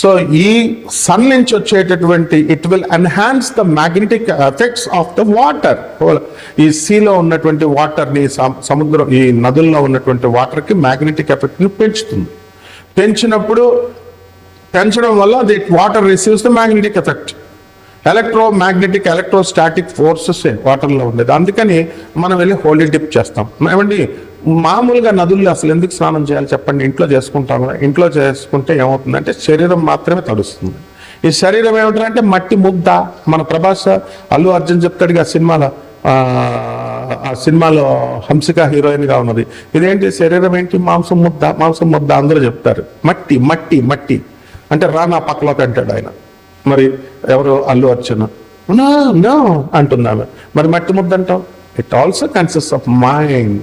So ఈ sun నుంచి వచ్చేటటువంటి it will enhance the magnetic effects of the water ఈ సీలో ఉన్నటువంటి వాటర్ని సముద్రం ఈ నదుల్లో ఉన్నటువంటి వాటర్కి మ్యాగ్నెటిక్ ఎఫెక్ట్ని పెంచుతుంది. పెంచినప్పుడు పెంచడం వల్ల the water receives the magnetic effect electromagnetic electrostatic forces వాటర్లో ఉండేది. అందుకని మనం వెళ్ళి హోలీ డిప్ చేస్తాం. ఏమండి? మామూలుగా నదుల్లో అసలు ఎందుకు స్నానం చేయాలి చెప్పండి. ఇంట్లో చేసుకుంటాం ఇంట్లో చేసుకుంటే ఏమవుతుందంటే శరీరం మాత్రమే తడుస్తుంది. ఈ శరీరం ఏమిటంటే మట్టి ముద్ద మన ప్రభాస్ అల్లు అర్జున్ చెప్తాడు సినిమాలో ఆ, ఆ సినిమాలో హంసిక హీరోయిన్గా ఉన్నది. ఇదేంటి? శరీరం ఏంటి? మాంసం ముద్ద మాంసం ముద్ద అందరూ చెప్తారు. మట్టి మట్టి మట్టి. అంటే రా నా పక్కలోకి అంటాడు ఆయన. మరి ఎవరు? అల్లు అర్జున్. నో నో అంటుంది ఆమె. మరి మట్టి ముద్ద అంటాం it also consist of mind.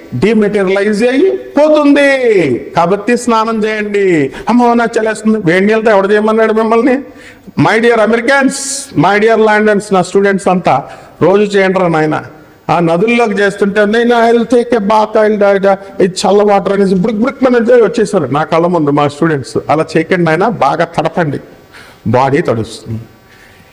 డిమెటీరియలైజ్ అయ్యి పోతుంది. కాబట్టి స్నానం చేయండి. అమ్మో నాకు చలేస్తుంది. వేడి నీళ్ళతో ఎవడు చేయమన్నాడు మిమ్మల్ని? My dear Americans my dear ల్యాండన్స్ నా స్టూడెంట్స్ అంతా రోజు చేయండి రా నాయన. ఆ నదుల్లోకి చేస్తుంటే నేను ఐ టేక్ ఏ బాత్ ఇది చల్ల వాటర్ అనేసి బ్రిక్ బ్రిక్ అనేది వచ్చేసారు నా కళ్ళ ముందు మా స్టూడెంట్స్ అలా చేయకండి ఆయన బాగా తడపండి. బాడీ తడుస్తుంది.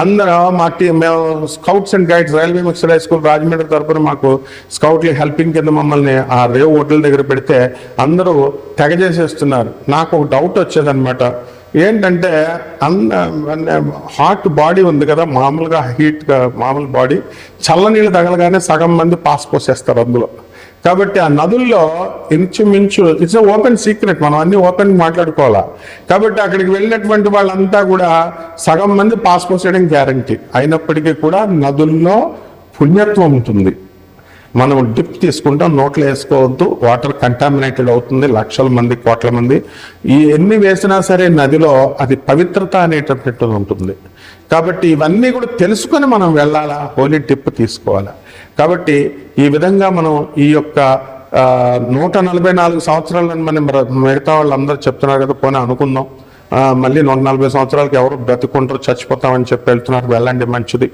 అందరూ మా మేము scouts and guides railway mixed high school Rajahmundry తరపున మాకు స్కౌట్లు హెల్పింగ్ కింద మమ్మల్ని ఆ రేవ్ హోటల్ దగ్గర పెడితే అందరూ తెగజేసేస్తున్నారు. నాకు ఒక డౌట్ వచ్చేదనమాట ఏంటంటే అన్న హాట్ బాడీ ఉంది కదా మామూలుగా హీట్గా మామూలు బాడీ చల్లనీళ్ళు తగలగానే సగం మంది పాస్ పోసేస్తారు అందులో. కాబట్టి ఆ నదుల్లో ఇంచుమించు ఇట్స్ ఓపెన్ సీక్రెట్ మనం అన్ని ఓపెన్ మాట్లాడుకోవాలా. కాబట్టి అక్కడికి వెళ్ళినటువంటి వాళ్ళంతా కూడా సగం మంది పాస్పోర్ట్ చేయడం గ్యారంటీ అయినప్పటికీ కూడా నదుల్లో పుణ్యత్వం ఉంటుంది. మనం డిప్ తీసుకుంటాం నోట్లో వేసుకోవద్దు వాటర్ కంటామినేటెడ్ అవుతుంది లక్షల మంది కోట్ల మంది. ఈ ఎన్ని వేసినా సరే నదిలో అది పవిత్రత అనేటటువంటి ఉంటుంది. కాబట్టి ఇవన్నీ కూడా తెలుసుకొని మనం వెళ్ళాలా హోలీ డిప్ తీసుకోవాలా. కాబట్టి ఈ విధంగా మనం ఈ యొక్క నూట నలభై నాలుగు సంవత్సరాలని మనం మిగతా వాళ్ళందరూ చెప్తున్నారు కదా పోనీ అనుకుందాం. మళ్ళీ నూట నలభై సంవత్సరాలకి ఎవరు బ్రతుకుంటారు చచ్చిపోతామని చెప్పి వెళ్తున్నారు వెళ్ళండి మంచిది.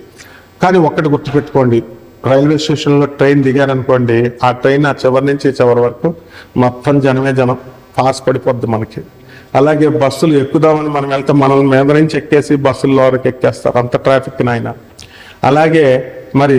కానీ ఒక్కటి గుర్తుపెట్టుకోండి రైల్వే స్టేషన్లో ట్రైన్ దిగారనుకోండి ఆ ట్రైన్ ఆ చివరి నుంచి చివరి వరకు మొత్తం జనమే జనం పాస్ పడిపోద్ది మనకి. అలాగే బస్సులు ఎక్కుదామని మనం వెళ్తే మనల్ని మీద నుంచి ఎక్కేసి బస్సుల్లో వరకు ఎక్కేస్తారు అంత ట్రాఫిక్ నాయన. అలాగే మరి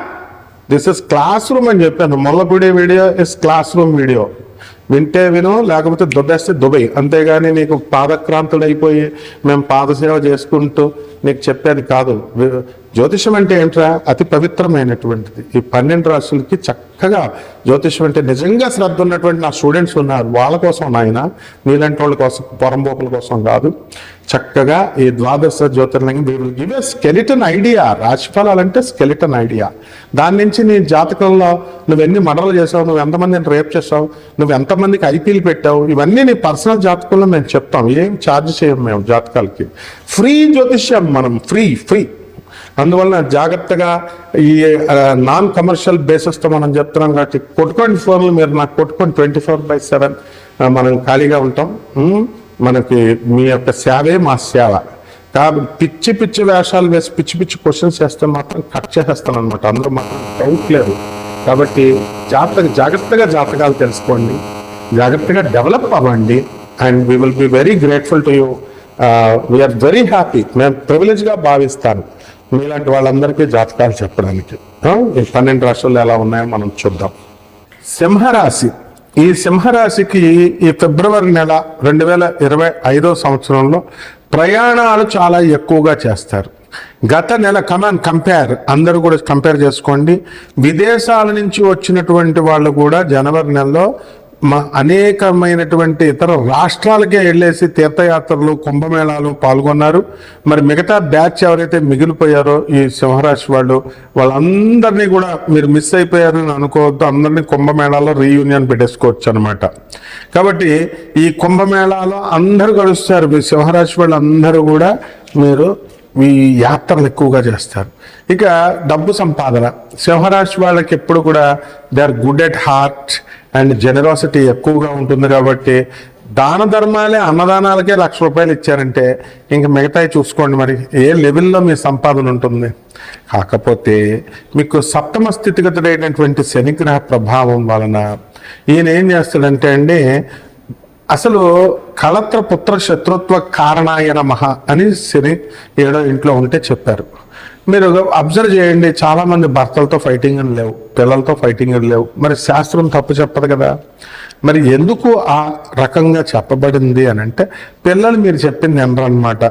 దిస్ ఇస్ క్లాస్ రూమ్ అని చెప్పాను. Mollapudi video is classroom video వింటే విను లేకపోతే దుబ్బేస్తే దుబై అంతేగాని నీకు పాదక్రాంతుడు అయిపోయి మేము పాదసేవ చేసుకుంటూ నీకు చెప్పేది కాదు. జ్యోతిషం అంటే ఏంట్రా? అతి పవిత్రమైనటువంటిది. ఈ పన్నెండు రాశులకి చక్కగా జ్యోతిషం అంటే నిజంగా శ్రద్ధ ఉన్నటువంటి నా స్టూడెంట్స్ ఉన్నారు. వాళ్ళ కోసం నాయన నీలాంటి వాళ్ళ కోసం పొరంబోకుల కోసం కాదు. చక్కగా ఈ ద్వాదశ జ్యోతిర్లింగం we will give a skeleton idea రాశిఫలాలు అంటే స్కెలిటన్ ఐడియా దాని నుంచి నీ జాతకంలో నువ్వు ఎన్ని మర్డర్లు చేసావు నువ్వు ఎంతమందిని రేప్ చేసావు నువ్వు ఎంతమందికి ఐపీలు పెట్టావు ఇవన్నీ నీ పర్సనల్ జాతకంలో మేము చెప్తాం. ఏం ఛార్జ్ చేయం మేము జాతకాలకి. ఫ్రీ జ్యోతిష్యం మనం ఫ్రీ ఫ్రీ అందువలన జాగ్రత్తగా ఈ నాన్ కమర్షియల్ బేసిస్తో మనం చెప్తున్నాం కాబట్టి కొట్టుకోండి ఫోన్లు మీరు నాకు కొట్టుకోండి ట్వంటీ ఫోర్ బై సెవెన్ మనం ఖాళీగా ఉంటాం. మనకి మీ యొక్క సేవే మా సేవ. కాబట్టి పిచ్చి పిచ్చి వేషాలు వేసి పిచ్చి పిచ్చి క్వశ్చన్స్ వేస్తే మాత్రం కట్ చేసేస్తాను అనమాట అందులో మాత్రం డౌట్ లేదు. కాబట్టి జాగ్రత్తగా జాగ్రత్తగా జాతకాలు తెలుసుకోండి. జాగ్రత్తగా డెవలప్ అవ్వండి. And we will be very grateful to you we are very happy మేము ప్రివిలేజ్గా భావిస్తాను. మీలాంటి వాళ్ళందరికీ జాతకాలు చెప్పడానికి. ఈ పన్నెండు రాష్ట్రాలు ఎలా ఉన్నాయో మనం చూద్దాం. సింహరాశి. ఈ సింహరాశికి ఈ ఫిబ్రవరి నెల రెండు వేల ఇరవై ఐదో సంవత్సరంలో ప్రయాణాలు చాలా ఎక్కువగా చేస్తారు. గత నెల కమాన్ కంపేర్ అందరూ కూడా కంపేర్ చేసుకోండి. విదేశాల నుంచి వచ్చినటువంటి వాళ్ళు కూడా జనవరి నెలలో మా అనేకమైనటువంటి ఇతర రాష్ట్రాలకే వెళ్ళేసి తీర్థయాత్రలు కుంభమేళాలు పాల్గొన్నారు. మరి మిగతా బ్యాచ్ ఎవరైతే మిగిలిపోయారో ఈ సింహరాశి వాళ్ళు వాళ్ళందరినీ కూడా మీరు మిస్ అయిపోయారని అనుకోవద్దు. అందరినీ కుంభమేళాలో రీయూనియన్ పెట్టేసుకోవచ్చు అనమాట కాబట్టి ఈ కుంభమేళాలో అందరూ కలుస్తారు. మీ సింహరాశి వాళ్ళు అందరూ కూడా మీరు ఈ యాత్రలు ఎక్కువగా చేస్తారు. ఇక డబ్బు సంపాదన. సింహరాశి వాళ్ళకి ఎప్పుడు కూడా they are good at heart. And generosity ఎక్కువగా ఉంటుంది కాబట్టి దాన ధర్మాలే అన్నదానాలకే లక్ష రూపాయలు ఇచ్చారంటే ఇంక మిగతాయి చూసుకోండి మరి ఏ లెవెల్లో మీ సంపాదన ఉంటుంది? కాకపోతే మీకు సప్తమ స్థితిగతుడైనటువంటి శనిగ్రహ ప్రభావం వలన ఈయన ఏం చేస్తాడంటే అండి అసలు కళత్ర పుత్ర శత్రుత్వ కారణాయన మహా అని శని ఏడో ఇంట్లో ఉంటే చెప్పారు. మీరు అబ్జర్వ్ చేయండి చాలా మంది భర్తలతో ఫైటింగ్ అని లేవు పిల్లలతో ఫైటింగ్ అని లేవు. మరి శాస్త్రం తప్పు చెప్పదు కదా. మరి ఎందుకు ఆ రకంగా చెప్పబడింది అని అంటే పిల్లలు మీరు చెప్పింది అనమాట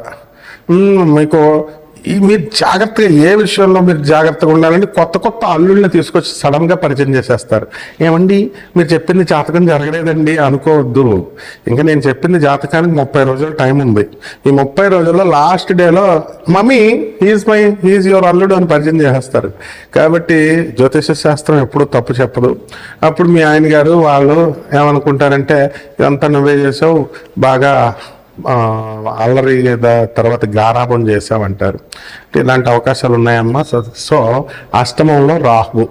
మీకు మీరు జాగ్రత్తగా ఏ విషయంలో మీరు జాగ్రత్తగా ఉండాలంటే కొత్త కొత్త అల్లుళ్ళని తీసుకొచ్చి సడన్గా పరిచయం చేసేస్తారు. ఏమండి? మీరు చెప్పింది జాతకం జరగలేదండి అనుకోవద్దు. ఇంకా నేను చెప్పింది జాతకానికి ముప్పై రోజుల టైం ఉంది. ఈ ముప్పై రోజుల్లో లాస్ట్ డేలో mummy he's my he's your అల్లుడు అని పరిచయం చేసేస్తారు. కాబట్టి జ్యోతిష శాస్త్రం ఎప్పుడు తప్పు చెప్పదు. అప్పుడు మీ ఆయన గారు వాళ్ళు ఏమనుకుంటారంటే ఇదంతా నువ్వే చేసావు బాగా అల్లరి తర్వాత గారాపం చేసామంటారు ఇలాంటి అవకాశాలు ఉన్నాయమ్మా. సో సో అష్టమంలో రాహు.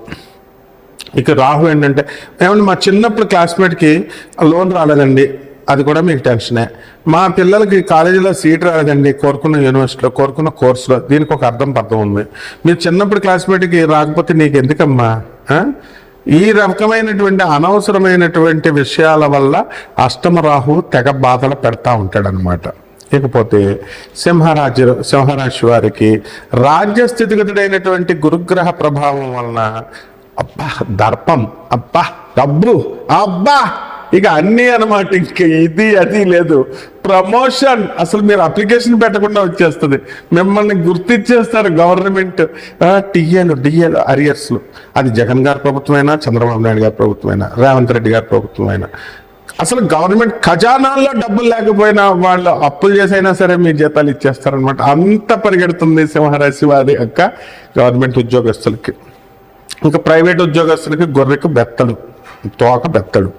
ఇక రాహు ఏంటంటే ఏమంటే మా చిన్నప్పుడు క్లాస్మేట్కి లోన్ రాలేదండి. అది కూడా మీకు టెన్షనే. మా పిల్లలకి కాలేజీలో సీట్ రాలేదండి కోరుకున్న యూనివర్సిటీలో కోరుకున్న కోర్సులో. దీనికి ఒక అర్థం పర్థం ఉంది. మీరు చిన్నప్పుడు క్లాస్మేట్కి రాకపోతే నీకు ఎందుకమ్మా ఈ రకమైనటువంటి అనవసరమైనటువంటి విషయాల వల్ల అష్టమ తెగ బాధలు పెడతా ఉంటాడనమాట ఇకపోతే సింహరాజు సింహరాశి వారికి రాజ్య స్థితిగతుడైనటువంటి గురుగ్రహ ప్రభావం వలన అబ్బా దర్పం అబ్బా డబ్బు అబ్బా ఇక అన్నీ అనమాట ఇంక ఇది అది లేదు. ప్రమోషన్ అసలు మీరు అప్లికేషన్ పెట్టకుండా వచ్చేస్తుంది. మిమ్మల్ని గుర్తించేస్తారు గవర్నమెంట్ టీఏలు డిఏలు అరియర్స్లు. అది జగన్ గారి ప్రభుత్వమైనా చంద్రబాబు నాయుడు గారి ప్రభుత్వమైనా రేవంత్ రెడ్డి గారి ప్రభుత్వమైనా. అసలు గవర్నమెంట్ ఖజానాల్లో డబ్బులు లేకపోయినా వాళ్ళు అప్పులు చేసైనా సరే మీ జీతాలు ఇచ్చేస్తారనమాట అంత పరిగెడుతుంది సింహరాశి వారి యొక్క గవర్నమెంట్ ఉద్యోగస్తులకి. ఇంకా ప్రైవేట్ ఉద్యోగస్తులకి గొర్రెకు బెత్తడు తోక పెత్తడు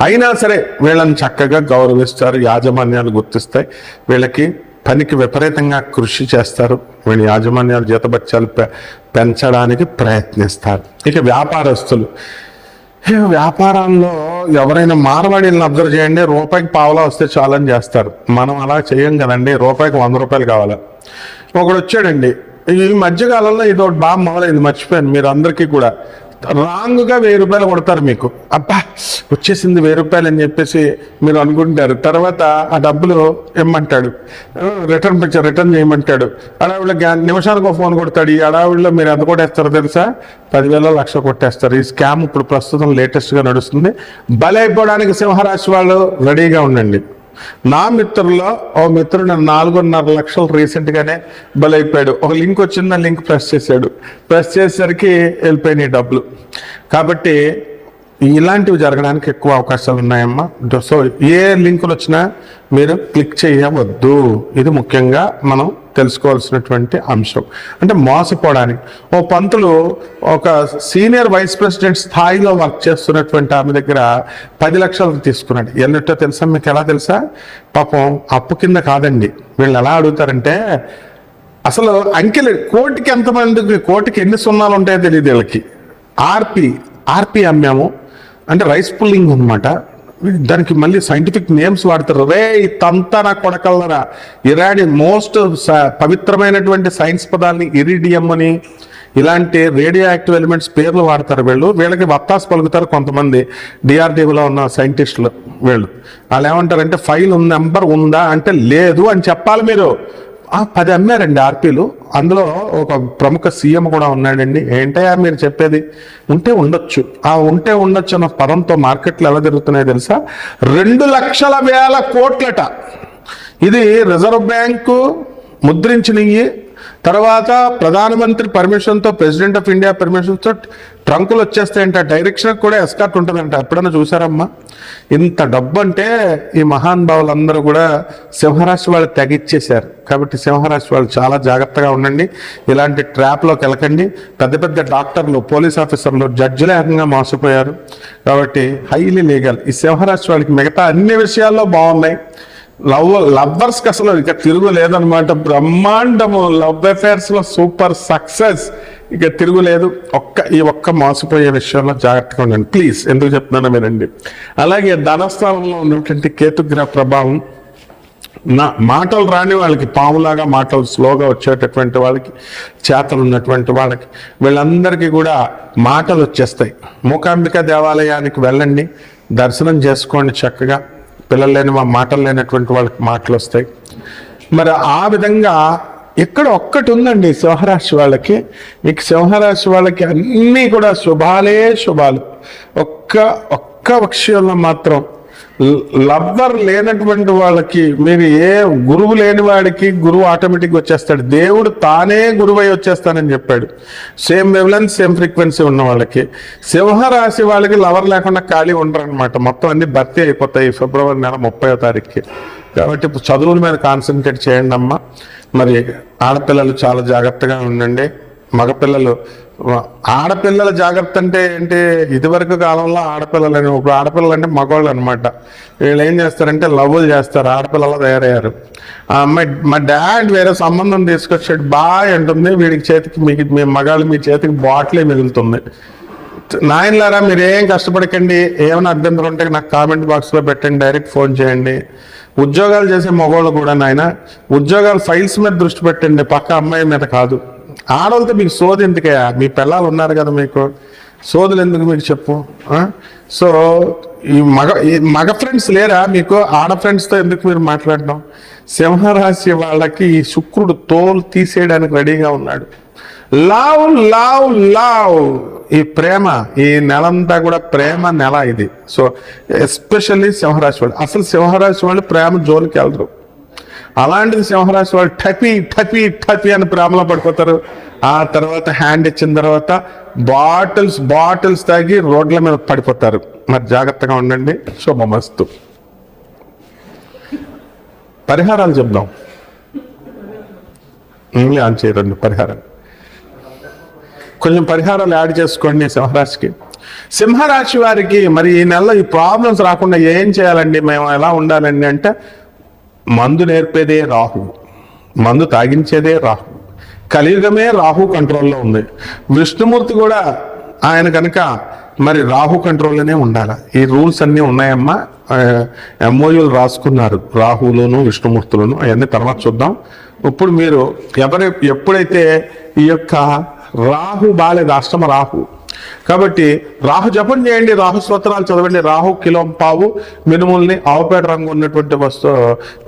అయినా సరే వీళ్ళని చక్కగా గౌరవిస్తారు యాజమాన్యాలు గుర్తిస్తాయి. వీళ్ళకి పనికి విపరీతంగా కృషి చేస్తారు. వీళ్ళ యాజమాన్యాలు జీతబత్యాలు పె- పెంచడానికి ప్రయత్నిస్తారు. ఇక వ్యాపారస్తులు. వ్యాపారంలో వ్యాపారాల్లో ఎవరైనా మార్వాడీలను అబ్జర్వ్ చేయండి రూపాయికి పావలా వస్తే చాలని చేస్తారు. మనం అలా చేయం కదండి రూపాయికి వంద రూపాయలు కావాలి? ఒకడు వచ్చాడండి. ఈ మధ్యకాలంలో ఇది ఒకటి బాగా మొదలైంది మర్చిపోయాను. మీరు అందరికీ కూడా. రాంగ్గా వెయ్యి రూపాయలు కొడతారు మీకు. అబ్బా వచ్చేసింది వెయ్యి రూపాయలు అని చెప్పేసి మీరు అనుకుంటారు తర్వాత ఆ డబ్బులు ఇమ్మంటాడు. రిటర్న్ పిక్చర్ రిటర్న్ చేయమంటాడు. అడావిడ నిమిషానికి ఒక ఫోన్ కొడతాడు. ఈ అడావిడిలో మీరు ఎంత కొట్టేస్తారో తెలుసా? పదివేల లక్ష కొట్టేస్తారు. ఈ స్కామ్ ఇప్పుడు ప్రస్తుతం లేటెస్ట్గా నడుస్తుంది. బలైపోవడానికి సింహరాశి వాళ్ళు రెడీగా ఉండండి. నా మిత్రుల్లో ఓ మిత్రుడు నాలుగున్నర లక్షలు రీసెంట్గానే బలైపోయాడు. ఒక లింక్ వచ్చింది లింక్ ప్రెస్ చేశాడు. ప్రెస్ చేసేసరికి వెళ్ళిపోయినాయి డబ్బులు. కాబట్టి ఇలాంటివి జరగడానికి ఎక్కువ అవకాశాలు ఉన్నాయమ్మా. సో ఏ లింకులు వచ్చినా మీరు క్లిక్ చేయవద్దు. ఇది ముఖ్యంగా మనం తెలుసుకోవాల్సినటువంటి అంశం. అంటే మోసపోవడానికి. ఓ పంతులు ఒక సీనియర్ వైస్ ప్రెసిడెంట్ స్థాయిలో వర్క్ చేస్తున్నటువంటి ఆమె దగ్గర పది లక్షలు తీసుకున్నాడు. ఎన్నట్టో తెలుసా? మీకు ఎలా తెలుసా? పాపం అప్పు కింద కాదండి. వీళ్ళు ఎలా అడుగుతారంటే అసలు అంకెలు కోటికి ఎంతమంది కోటికి ఎన్ని సున్నాలు ఉంటాయో తెలియదు వీళ్ళకి. ఆర్పి ఆర్పి అమ్మాము అంటే రైస్ పుల్లింగ్ అనమాట దానికి మళ్ళీ సైంటిఫిక్ నేమ్స్ వాడతారు. రే తంతా నా కొడకల్లరా ఇరాడి మోస్ట్ పవిత్రమైనటువంటి సైన్స్ పదాలని ఇరిడియం అని ఇలాంటి రేడియో యాక్టివ్ ఎలిమెంట్స్ పేర్లు వాడతారు వీళ్ళు. వీళ్ళకి వత్తాసు పలుకుతారు కొంతమంది. డిఆర్డీఓలో ఉన్న సైంటిస్టులు వీళ్ళు. వాళ్ళు ఏమంటారంటే ఫైల్ నెంబర్ ఉందా? అంటే లేదు అని చెప్పాలి మీరు. పది అమ్మారండి ఆర్పీలు అందులో ఒక ప్రముఖ సీఎం కూడా ఉన్నాడండి. ఏంటయ్యా మీరు చెప్పేది? ఉంటే ఉండొచ్చు. ఆ ఉంటే ఉండొచ్చు అన్న పదంతో మార్కెట్లు ఎలా జరుగుతున్నాయో తెలుసా? రెండు లక్షల వేల కోట్లట. ఇది రిజర్వ్ బ్యాంకు ముద్రించినవి తర్వాత ప్రధానమంత్రి పర్మిషన్తో ప్రెసిడెంట్ ఆఫ్ ఇండియా పర్మిషన్తో ట్రంకులు వచ్చేస్తాయంట. డైరెక్షన్ కూడా ఎస్కార్ట్ ఉంటుందంట. ఎప్పుడైనా చూసారమ్మా? ఇంత డబ్బు అంటే ఈ మహాన్ భావులందరూ కూడా సింహరాశి వాళ్ళు తెగిచ్చేశారు. కాబట్టి సింహరాశి వాళ్ళు చాలా జాగ్రత్తగా ఉండండి. ఇలాంటి ట్రాప్లోకి వెళ్ళకండి. పెద్ద పెద్ద డాక్టర్లు పోలీస్ ఆఫీసర్లు జడ్జిలు ఏకంగా మోసపోయారు. కాబట్టి హైలీ లీగల్. ఈ సింహరాశి వాళ్ళకి మిగతా అన్ని విషయాల్లో బాగున్నాయి లవ్ లవ్వర్స్కి అసలు ఇక తిరుగు లేదనమాట బ్రహ్మాండము లవ్ అఫేర్స్లో సూపర్ సక్సెస్. ఇక తిరుగులేదు. ఒక్క ఈ ఒక్క మోసపోయే విషయంలో జాగ్రత్తగా ఉండండి. ప్లీజ్ ఎందుకు చెప్తున్నానో వినండి. అలాగే ధనస్థానంలో ఉన్నటువంటి కేతుగ్రహ ప్రభావం నా మాటలు రాని వాళ్ళకి పాములాగా మాటలు స్లోగా వచ్చేటటువంటి వాళ్ళకి చేతలు ఉన్నటువంటి వాళ్ళకి వీళ్ళందరికీ కూడా మాటలు వచ్చేస్తాయి. మూకాంబిక దేవాలయానికి వెళ్ళండి. దర్శనం చేసుకోండి చక్కగా. పిల్లలు లేని మాటలు లేనటువంటి వాళ్ళకి మాటలు వస్తాయి. మరి ఆ విధంగా ఇక్కడ ఒక్కటి ఉందండి సింహరాశి వాళ్ళకి. మీకు సింహరాశి వాళ్ళకి అన్నీ కూడా శుభాలే శుభాలు. ఒక్క ఒక్క విషయంలో మాత్రం లవ్వర్ లేనటువంటి వాళ్ళకి మీరు ఏ గురువు లేని వాడికి గురువు ఆటోమేటిక్గా వచ్చేస్తాడు. దేవుడు తానే గురువై వచ్చేస్తానని చెప్పాడు. సేమ్ వెవ్లెన్స్ సేమ్ ఫ్రీక్వెన్సీ ఉన్న వాళ్ళకి. సింహరాశి వాళ్ళకి లవర్ లేకుండా ఖాళీ ఉండరు అనమాట మొత్తం అన్ని భర్తీ అయిపోతాయి ఫిబ్రవరి నెల ముప్పై తారీఖుకి. కాబట్టి ఇప్పుడు చదువుల మీద కాన్సన్ట్రేట్ చేయండి అమ్మ మరి ఆడపిల్లలు చాలా జాగ్రత్తగా ఉండండి. మగపిల్లలు ఆడపిల్లల జాగ్రత్త అంటే ఏంటి? ఇదివరకు కాలంలో ఆడపిల్లలు అని ఇప్పుడు ఆడపిల్లలు అంటే మగవాళ్ళు అనమాట వీళ్ళు ఏం చేస్తారంటే లవ్లు చేస్తారు ఆడపిల్లలు తయారయ్యారు. ఆ అమ్మాయి మా డాడ్ వేరే సంబంధం తీసుకొచ్చాడు బాయ్ అంటుంది వీడికి చేతికి మీకు మీ మగాళ్ళు మీ చేతికి బాటిలే మిగులుతుంది. నాయనలారా మీరేం కష్టపడకండి ఏమైనా అభ్యంతరం ఉంటే నాకు కామెంట్ బాక్స్లో పెట్టండి డైరెక్ట్ ఫోన్ చేయండి. ఉద్యోగాలు చేసే మగవాళ్ళు కూడా నాయన ఉద్యోగాలు ఫైల్స్ మీద దృష్టి పెట్టండి పక్క అమ్మాయి మీద కాదు. ఆడవాళ్ళతో మీకు సోది ఎందుకయ్యా మీ పిల్లలు ఉన్నారు కదా మీకు. సోదులు ఎందుకు మీకు చెప్పు సో ఈ మగ ఈ మగ ఫ్రెండ్స్ లేరా మీకు? ఆడ ఫ్రెండ్స్తో ఎందుకు మీరు మాట్లాడడం? సింహరాశి వాళ్ళకి ఈ శుక్రుడు తోలు తీసేయడానికి రెడీగా ఉన్నాడు. లావ్ లావ్ లావ్. ఈ ప్రేమ ఈ నెలంతా కూడా ప్రేమ నెల ఇది. సో ఎస్పెషల్లీ సింహరాశి వాళ్ళు. అసలు సింహరాశి వాళ్ళు ప్రేమ జోలికి వెళ్ళరు అలాంటిది సింహరాశి వాళ్ళు టపి టపి టపి అని ప్రేమలో పడిపోతారు. ఆ తర్వాత హ్యాండ్ ఇచ్చిన తర్వాత బాటిల్స్ బాటిల్స్ తాగి రోడ్ల మీద పడిపోతారు. మరి జాగ్రత్తగా ఉండండి. శుభమస్తు. పరిహారాలు చెప్దాం. ఇంగ్లీ ఆన్ చేయరండి పరిహారం. కొంచెం పరిహారాలు యాడ్ చేసుకోండి సింహరాశికి. సింహరాశి వారికి మరి ఈ నెలలో ఈ ప్రాబ్లమ్స్ రాకుండా ఏం చేయాలండి? మేము ఎలా ఉండాలండి అంటే మందు నేర్పేదే రాహు మందు తాగించేదే రాహు. కలియుగమే రాహు కంట్రోల్లో ఉంది. విష్ణుమూర్తి కూడా ఆయన కనుక మరి రాహు కంట్రోల్లోనే ఉండాలి? ఈ రూల్స్ అన్నీ ఉన్నాయమ్మా. ఎంఓయూలు రాసుకున్నారు. రాహులోను విష్ణుమూర్తులను అవన్నీ తర్వాత చూద్దాం. ఇప్పుడు మీరు ఎవరు ఎప్పుడైతే ఈ యొక్క రాహు బాలేదు అష్టమ రాహు కాబట్టి రాహు జపం చేయండి రాహు స్తోత్రాలు చదవండి రాహు కిలోం పావు మినుముల్ని ఆవుపేట రంగు ఉన్నటువంటి వస్తు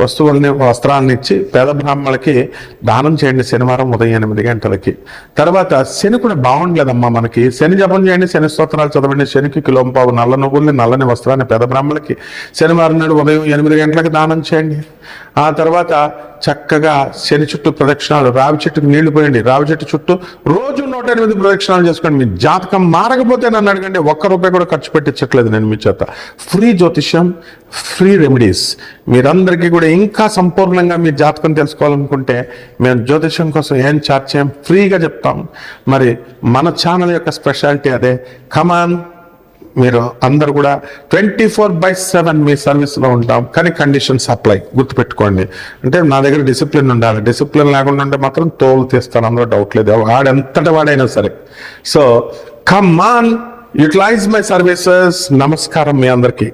వస్తువుల్ని వస్త్రాలను ఇచ్చి పేద బ్రాహ్మణులకి దానం చేయండి శనివారం ఉదయం ఎనిమిది గంటలకి. తర్వాత శని కూడా బాగుండలేదమ్మా మనకి. శని జపం చేయండి శని స్తోత్రాలు చదవండి శనికి కిలోం పావు నల్ల నువ్వుల్ని నల్లని వస్త్రాన్ని పేద బ్రాహ్మణులకి శనివారం నాడు ఉదయం ఎనిమిది గంటలకు దానం చేయండి. ఆ తర్వాత చక్కగా శని చుట్టూ ప్రదక్షిణాలు రావి చెట్టుకు నీళ్ళు పోయండి. రావి చెట్టు చుట్టూ రోజు నూట ఎనిమిది ప్రదక్షిణాలు చేసుకోండి. మీ జాతకం మారకపోతే నన్ను అడగండి. ఒక్క రూపాయి కూడా ఖర్చు పెట్టించట్లేదు నేను మీ చేత. ఫ్రీ జ్యోతిష్యం ఫ్రీ రెమెడీస్. మీరందరికీ కూడా ఇంకా సంపూర్ణంగా మీ జాతకం తెలుసుకోవాలనుకుంటే మేము జ్యోతిష్యం కోసం ఏం చార్జ్ చేయం? ఫ్రీగా చెప్తాం. మరి మన ఛానల్ యొక్క స్పెషాలిటీ అదే. కమాన్ మీరు అందరు కూడా ట్వంటీ ఫోర్ బై సెవెన్ మీ సర్వీస్లో ఉంటాం. కానీ కండిషన్స్ అప్లై గుర్తుపెట్టుకోండి. అంటే నా దగ్గర డిసిప్లిన్ ఉండాలి డిసిప్లిన్ లేకుండా ఉంటే మాత్రం తోలు తీస్తాను. అందులో డౌట్ లేదు. వాడెంతటి వాడైనా సరే. So come on utilise my services నమస్కారం మీ అందరికీ.